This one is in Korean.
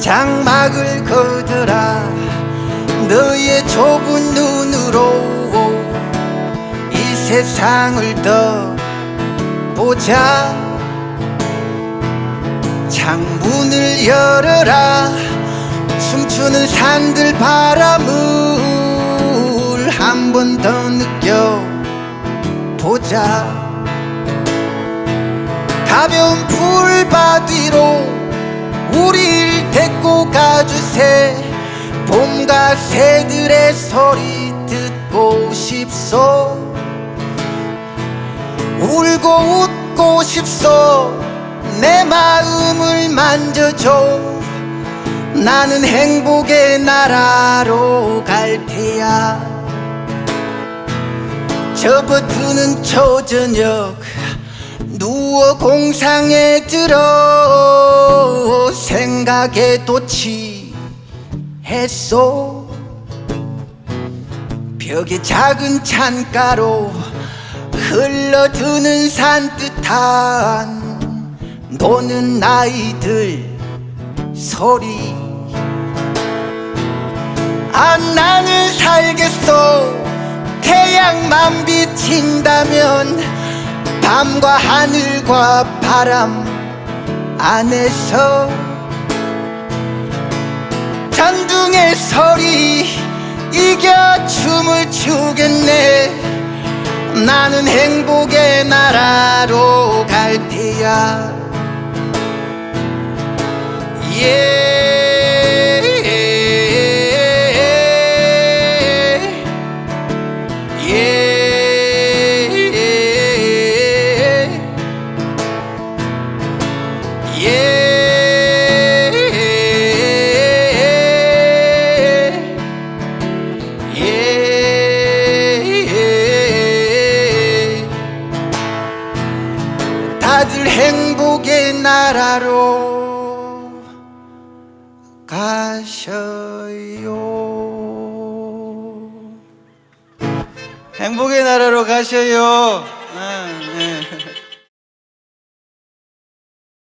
장막을 걷어라. 너의 좁은 눈으로 이 세상을 더 보자. 창문을 열어라. 춤추는 산들 바람을 한 번 더 느껴 보자. 가벼운 풀바디 가주세. 봄과 새들의 소리 듣고 싶소. 울고 웃고 싶소. 내 마음을 만져줘. 나는 행복의 나라로 갈 테야. 접어드는 초저녁 누워 공상에 들어. 생 각에 도취했소 벽에 작은 창가로 흘러드는 산뜻한 노는 아이들 소리. 아 나는 살겠어. 태양만 비친다면 밤과 하늘과 바람 안에서 전등의 소리 이겨 춤을 추겠네. 나는 행복의 나라로 갈 테야 다들 행복의 나라로 가셔요. 행복의 나라로 가셔요.